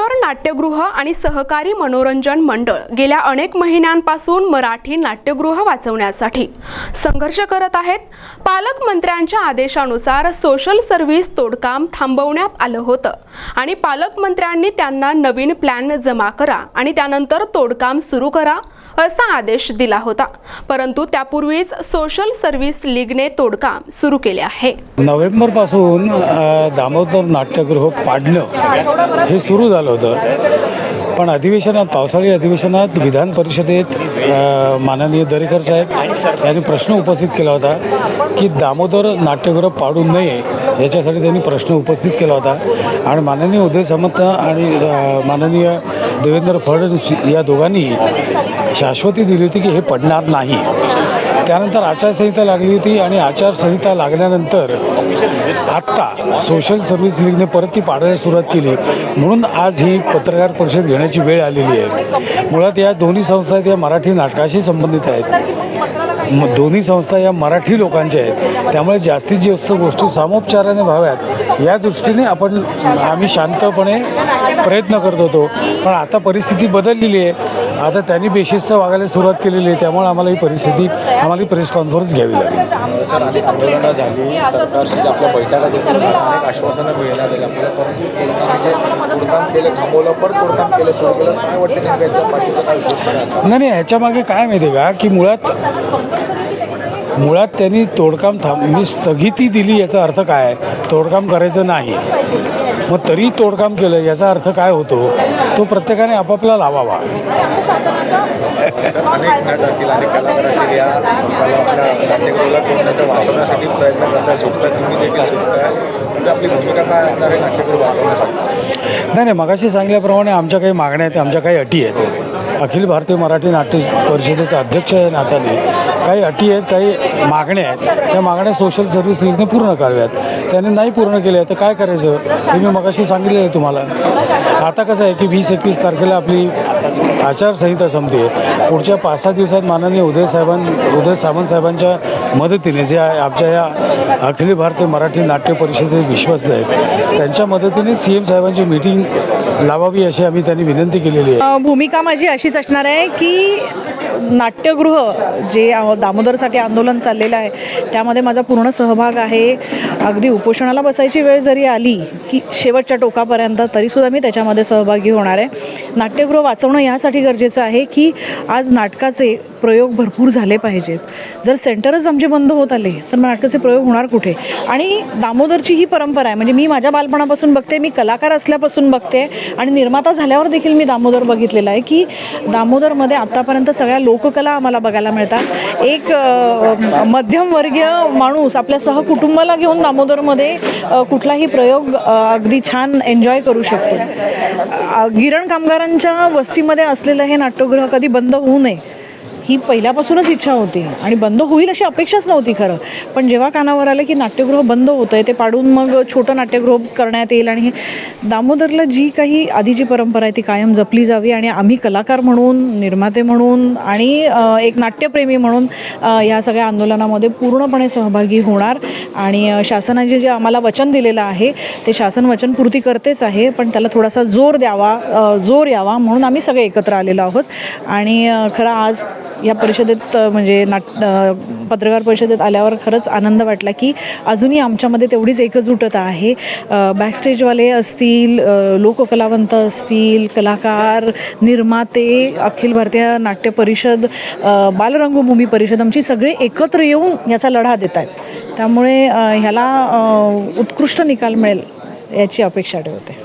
नाट्यगृह आणि सहकारी मनोरंजन मंडळ गेल्या अनेक महिन्यांपासून मराठी नाट्यगृह वाचवण्यासाठी संघर्ष करत आहेत. पालकमंत्र्यांच्या आदेशानुसार सोशल सर्व्हिस तोडकाम थांबवण्यात आलं होतं आणि पालकमंत्र्यांनी त्यांना नवीन प्लॅन जमा करा आणि त्यानंतर तोडकाम सुरू करा. असा आदेश दिला होता. परंतु त्यापूर्वीच सोशल सर्व्हिस लीगने तोडकाम सुरू केले आहे. नोव्हेंबरपासून दामोदर नाट्यगृह पाडणं हे सुरू झालं होतं. पण अधिवेशनात पावसाळी अधिवेशनात विधान परिषदेत माननीय दरेकर साहेब यांनी प्रश्न उपस्थित केला होता की दामोदर नाट्यगृह पाडू नये याच्यासाठी त्यांनी प्रश्न उपस्थित केला होता. आणि माननीय उदय सामंत आणि माननीय देवेंद्र फडणवीस या दोघांनी शाश्वती दिली होती की हे पडणार नाही. त्यानंतर आचारसंहिता लागली होती आणि आचारसंहिता लागल्यानंतर आत्ता सोशल सर्व्हिस लीगने परत ती पाडायला सुरुवात केली. म्हणून आज ही पत्रकार परिषद घेण्याची वेळ आलेली आहे. मुळात या दोन्ही संस्था आहेत या मराठी नाटकाशी संबंधित आहेत. म- दोन्ही संस्था या मराठी लोकांच्या आहेत. त्यामुळे जास्तीत जास्त गोष्टी सामोपचाराने व्हाव्यात. या दृष्टीने आपण आम्ही शांतपणे प्रयत्न करत होतो. पण आता परिस्थिती बदललेली आहे. आता त्यांनी बेशिस्त वागायला सुरुवात केलेली आहे त्यामुळे आम्हाला ही परिस्थिती आम्हाला ही प्रेस कॉन्फरन्स घ्यावी लागली. सर अनेक आंदोलनं झाली सरकारशी आपल्या बैठका देखील झाल्या अनेक आश्वासनं मिळण्यात आली आपल्याला परंतु तोडकाम जे तोडकाम केलं थांबवलं परत तोडकाम केलं सुरू केलं. काय वाटतं नेमकं याच्या पाठीचं काय गोष्ट काय असं नाही नाही ह्याच्यामागे काय माहिती आहे का? की मुळात मुळात त्यांनी तोडकाम थांब म्हणजे स्थगिती दिली याचा अर्थ काय आहे? तोडकाम करायचं नाही. मग तरी तोडकाम केलं याचा अर्थ काय होतो? तो प्रत्येकाने आपापला लावावा. आपल्या प्रयत्न आपली भूमिका काय असणार आहे नाही नाही मगाशी सांगितल्याप्रमाणे आमच्या काही मागण्या आहेत आमच्या काही अटी आहेत. अखिल भारतीय मराठी नाट्य परिषदेचा अध्यक्ष आहे नात्याने काही अटी आहेत काही मागण्या आहेत. त्या मागण्या सोशल सर्व्हिस लीगने पूर्ण कराव्यात. त्याने नाही पूर्ण केल्या तर काय करायचं? हे मी मगाशी सांगितलं आहे तुम्हाला. आता कसं आहे की वीस एकवीस तारखेला आपली आचारसंहिता संपते. पुढच्या पाच सहा दिवसात माननीय उदय साहेबां उदय सावंत साहेबांच्या मदतीने जे आमच्या या अखिल भारतीय मराठी नाट्य परिषदेचे विश्वस्त आहेत त्यांच्या मदतीने सी एम साहेबांची मीटिंग लावावी अशी आम्ही त्यांनी विनंती केलेली आहे. भूमिका माझी अशीच असणार आहे की नाट्यगृह जे दामोदरसाठी आंदोलन चाललेलं आहे त्यामध्ये माझा पूर्ण सहभाग आहे. अगदी उपोषणाला बसायची वेळ जरी आली की शेवटच्या टोकापर्यंत तरीसुद्धा मी त्याच्यामध्ये सहभागी होणार आहे. नाट्यगृह वाचवणं यासाठी गरजेचं आहे की आज नाटकाचे प्रयोग भरपूर झाले पाहिजेत. जर सेंटरच आमचे बंद होत आले तर मग नाटकाचे प्रयोग होणार कुठे? आणि दामोदरची ही परंपरा आहे म्हणजे मी माझ्या बालपणापासून बघते मी कलाकार असल्यापासून बघते आणि निर्माता झाल्यावर देखील मी दामोदर बघितलेला आहे की दामोदरमध्ये आत्तापर्यंत सगळ्या लोककला आम्हाला बघायला मिळतात. एक मध्यमवर्गीय माणूस आपल्या सहकुटुंबाला घेऊन दामोदरमध्ये कुठलाही प्रयोग अगदी छान एन्जॉय करू शकतो. गिरण कामगारांच्या वस्तीमध्ये असलेलं हे नाट्यगृह कधी बंद होऊ नये. ही पहिल्यापासूनच इच्छा होती आणि बंद होईल अशी अपेक्षाच नव्हती खरं. पण जेव्हा कानावर आलं की नाट्यगृह बंद होतं आहे ते पाडून मग छोटं नाट्यगृह करण्यात येईल आणि दामोदरला जी काही आधीची परंपरा आहे ती कायम जपली जावी आणि आम्ही कलाकार म्हणून निर्माते म्हणून आणि एक नाट्यप्रेमी म्हणून या सगळ्या आंदोलनामध्ये पूर्णपणे सहभागी होणार. आणि शासनाचे जे आम्हाला वचन दिलेलं आहे ते शासन वचनपूर्ती करतेच आहे पण त्याला थोडासा जोर द्यावा जोर यावा म्हणून आम्ही सगळे एकत्र आलेलो आहोत. आणि खरं आज या परिषदेत म्हणजे नाट पत्रकार परिषदेत आल्यावर खरंच आनंद वाटला की अजूनही आमच्यामध्ये तेवढीच एकजुटता आहे. बॅकस्टेजवाले असतील लोककलावंत असतील कलाकार निर्माते अखिल भारतीय नाट्य परिषद बालरंगभूमी परिषद आमची सगळे एकत्र येऊन याचा लढा देत आहेत. त्यामुळे ह्याला उत्कृष्ट निकाल मिळेल याची अपेक्षा ठेवते